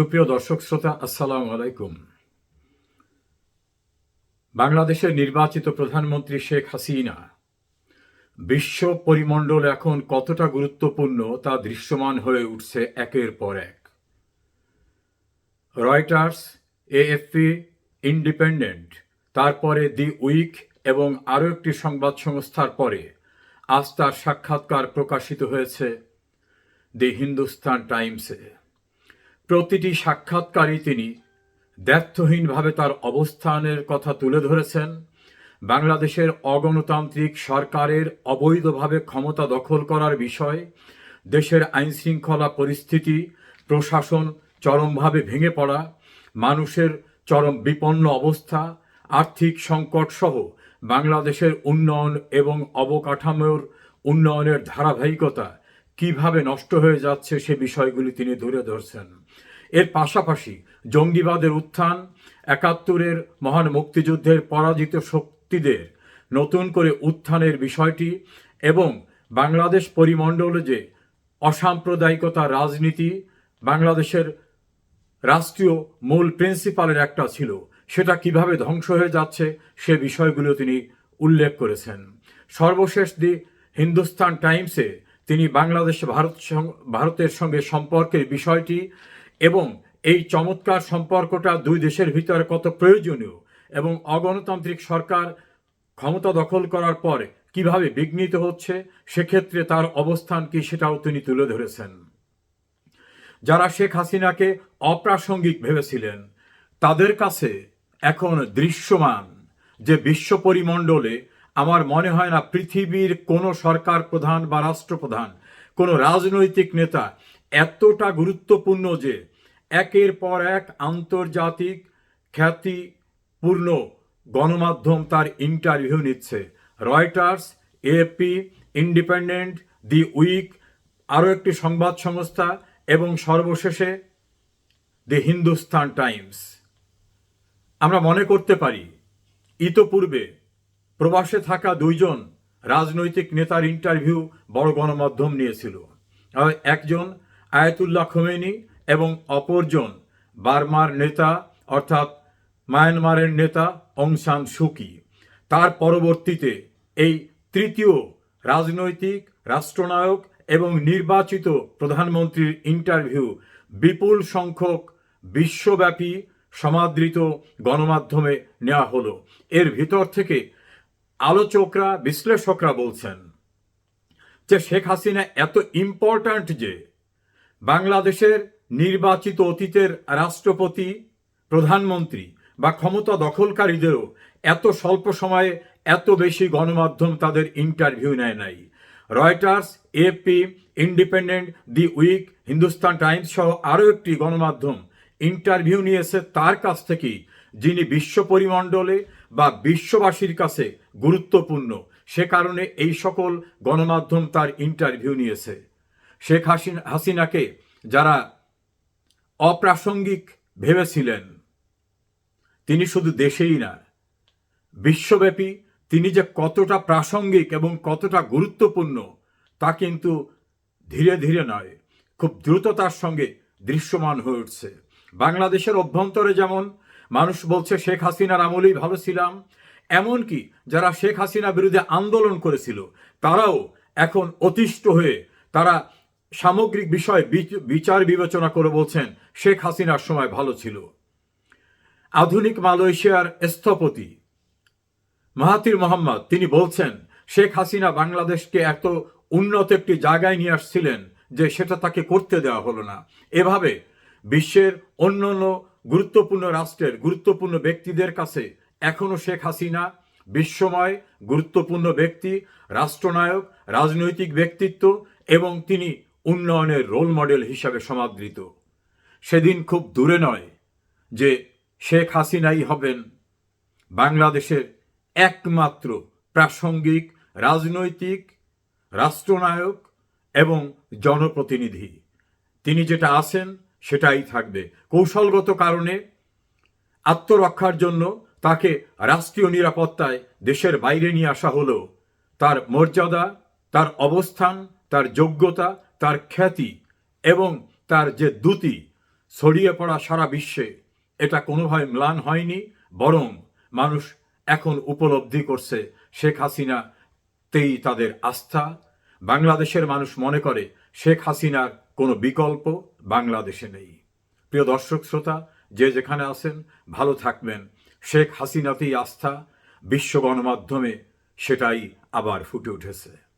সুপ্রিয় দর্শক শ্রোতা, আসসালামু আলাইকুম। বাংলাদেশের নির্বাচিত প্রধানমন্ত্রী শেখ হাসিনা, বিশ্ব পরিমণ্ডল এখন কতটা গুরুত্বপূর্ণ তা দৃশ্যমান হয়ে উঠছে একের পর এক। রয়টার্স, এএফপি, ইন্ডিপেন্ডেন্ট, তারপরে দি উইক এবং আরও একটি সংবাদ সংস্থার পরে আজ তার সাক্ষাৎকার প্রকাশিত হয়েছে দি হিন্দুস্তান টাইমসে। প্রতিটি সাক্ষাৎকারই তিনি দ্ব্যর্থহীনভাবে তার অবস্থানের কথা তুলে ধরেছেন। বাংলাদেশের অগণতান্ত্রিক সরকারের অবৈধভাবে ক্ষমতা দখল করার বিষয়, দেশের আইনশৃঙ্খলা পরিস্থিতি, প্রশাসন চরমভাবে ভেঙে পড়া, মানুষের চরম বিপন্ন অবস্থা, আর্থিক সংকট সহ বাংলাদেশের উন্নয়ন এবং অবকাঠামোর উন্নয়নের ধারাবাহিকতা কীভাবে নষ্ট হয়ে যাচ্ছে সে বিষয়গুলি তিনি তুলে ধরছেন। এর পাশাপাশি জঙ্গিবাদের উত্থান, একাত্তরের মহান মুক্তিযুদ্ধের পরাজিত শক্তিদের নতুন করে উত্থানের বিষয়টি এবং বাংলাদেশ পরিমণ্ডলে যে অসাম্প্রদায়িকতা রাজনীতি, বাংলাদেশের রাষ্ট্রীয় মূল প্রিন্সিপালের একটা ছিল, সেটা কীভাবে ধ্বংস হয়ে যাচ্ছে সে বিষয়গুলো তিনি উল্লেখ করেছেন। সর্বশেষ দি হিন্দুস্তান টাইমসে তিনি বাংলাদেশ ভারত ভারতের সঙ্গে সম্পর্কের বিষয়টি এবং এই চমৎকার সম্পর্কটা দুই দেশের ভিতরে কত প্রয়োজনীয় এবং অগণতান্ত্রিক সরকার ক্ষমতা দখল করার পর কীভাবে বিঘ্নিত হচ্ছে, সেক্ষেত্রে তার অবস্থান কি সেটাও তিনি তুলে ধরেছেন। যারা শেখ হাসিনাকে অপ্রাসঙ্গিক ভেবেছিলেন, তাদের কাছে এখন দৃশ্যমান যে বিশ্ব পরিমণ্ডলে আমার মনে হয় না পৃথিবীর কোনো সরকার প্রধান বা রাষ্ট্রপ্রধান, কোনো রাজনৈতিক নেতা এতটা গুরুত্বপূর্ণ যে একের পর এক আন্তর্জাতিক খ্যাতিপূর্ণ গণমাধ্যম তার ইন্টারভিউ নিচ্ছে। Reuters AAP Independent, the Week, আরও একটি সংবাদ সংস্থা এবং সর্বশেষে দি হিন্দুস্তান টাইমস। আমরা মনে করতে পারি, ইতোপূর্বে প্রবাসে থাকা দুইজন রাজনৈতিক নেতার ইন্টারভিউ বড় গণমাধ্যম নিয়েছিল। একজন আয়াতুল্লাহ খোমেনি এবং অপরজন বার্মার নেতা, অর্থাৎ মায়ানমারের নেতা অং সান সুকি। তার পরবর্তীতে এই তৃতীয় রাজনৈতিক, রাষ্ট্রনায়ক এবং নির্বাচিত প্রধানমন্ত্রীর ইন্টারভিউ বিপুল সংখ্যক বিশ্বব্যাপী সমাদৃত গণমাধ্যমে নেওয়া হলো। এর ভিতর থেকে আলোচকরা, বিশ্লেষকরা বলছেন যে শেখ হাসিনা এত ইম্পর্ট্যান্ট যে বাংলাদেশের নির্বাচিত অতীতের রাষ্ট্রপতি, প্রধানমন্ত্রী বা ক্ষমতা দখলকারীদেরও এত স্বল্প সময়ে এত বেশি গণমাধ্যম তাদের ইন্টারভিউ নেয় নাই। Reuters AP Independent the Week Hindustan Times সহ আরও একটি গণমাধ্যম ইন্টারভিউ নিয়েছে তার কাছ থেকেই যিনি বিশ্ব পরিমণ্ডলে বা বিশ্ববাসীর কাছে গুরুত্বপূর্ণ, সে কারণে এই সকল গণমাধ্যম তার ইন্টারভিউ নিয়েছে। শেখ হাসিনা, হাসিনাকে যারা অপ্রাসঙ্গিক ভেবেছিলেন, তিনি শুধু দেশেই না, বিশ্বব্যাপী তিনি যে কতটা প্রাসঙ্গিক এবং কতটা গুরুত্বপূর্ণ, তা কিন্তু ধীরে ধীরে নয়, খুব দ্রুততার সঙ্গে দৃশ্যমান হয়ে উঠছে। বাংলাদেশের অভ্যন্তরে যেমন মানুষ বলছে শেখ হাসিনার আমলেই ভালো ছিলাম। এমনকি যারা শেখ হাসিনা বিরুদ্ধে আন্দোলন করেছিল, তারাও এখন অতিষ্ঠ হয়ে তারা সামগ্রিক বিষয়ে বিচ- বিচার বিবেচনা করে বলছেন শেখ হাসিনার সময় ভালো ছিল। আধুনিক মালয়েশিয়ার স্থপতি মাহাতির মোহাম্মদ, তিনি বলছেন, শেখ হাসিনা বাংলাদেশকে এত উন্নত একটি জায়গায় নিয়ে আসছিলেন যে সেটা তাকে করতে দেওয়া হলো না। এভাবে বিশ্বের অন্যান্য গুরুত্বপূর্ণ রাষ্ট্রের গুরুত্বপূর্ণ ব্যক্তিদের কাছে এখনও শেখ হাসিনা বিশ্বময় গুরুত্বপূর্ণ ব্যক্তি, রাষ্ট্রনায়ক, রাজনৈতিক ব্যক্তিত্ব এবং তিনি উন্নয়নের রোল মডেল হিসাবে সমাদৃত। সেদিন খুব দূরে নয় যে শেখ হাসিনাই হবেন বাংলাদেশের একমাত্র প্রাসঙ্গিক, রাজনৈতিক, রাষ্ট্রনায়ক এবং জনপ্রতিনিধি। তিনি যেটা আছেন সেটাই থাকবে। কৌশলগত কারণে আত্মরক্ষার জন্য তাকে রাষ্ট্রীয় নিরাপত্তায় দেশের বাইরে নিয়ে আসা হলো। তার মর্যাদা, তার অবস্থান, তার যোগ্যতা, তার খ্যাতি এবং তার যে দ্যুতি ছড়িয়ে পড়া সারা বিশ্বে এটা কোনোভাবে ম্লান হয়নি, বরং মানুষ এখন উপলব্ধি করছে শেখ হাসিনা তেই তাদের আস্থা। বাংলাদেশের মানুষ মনে করে শেখ হাসিনার কোনো বিকল্প বাংলাদেশে নেই। প্রিয় দর্শক শ্রোতা, যে যেখানে আছেন, ভালো থাকবেন। শেখ হাসিনাতেই আস্থা, বিশ্ব গণমাধ্যমে সেটাই আবার ফুটে উঠেছে।